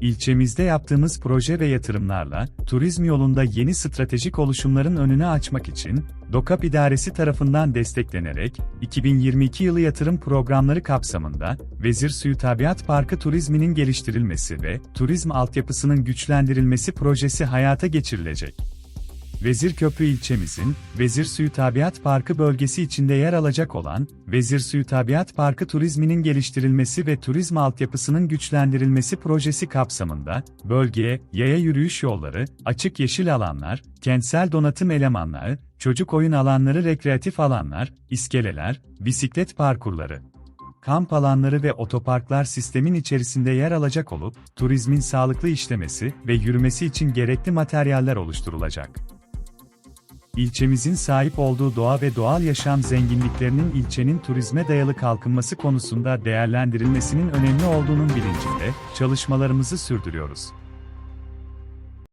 İlçemizde yaptığımız proje ve yatırımlarla, turizm yolunda yeni stratejik oluşumların önünü açmak için, DOKAP İdaresi tarafından desteklenerek, 2022 yılı yatırım programları kapsamında, Vezir Suyu Tabiat Parkı turizminin geliştirilmesi ve turizm altyapısının güçlendirilmesi projesi hayata geçirilecek. Vezirköprü ilçemizin, Vezir Suyu Tabiat Parkı bölgesi içinde yer alacak olan, Vezir Suyu Tabiat Parkı turizminin geliştirilmesi ve turizm altyapısının güçlendirilmesi projesi kapsamında, bölgeye, yaya yürüyüş yolları, açık yeşil alanlar, kentsel donatım elemanları, çocuk oyun alanları rekreatif alanlar, iskeleler, bisiklet parkurları, kamp alanları ve otoparklar sistemin içerisinde yer alacak olup, turizmin sağlıklı işlemesi ve yürümesi için gerekli materyaller oluşturulacak. İlçemizin sahip olduğu doğa ve doğal yaşam zenginliklerinin ilçenin turizme dayalı kalkınması konusunda değerlendirilmesinin önemli olduğunun bilincinde çalışmalarımızı sürdürüyoruz.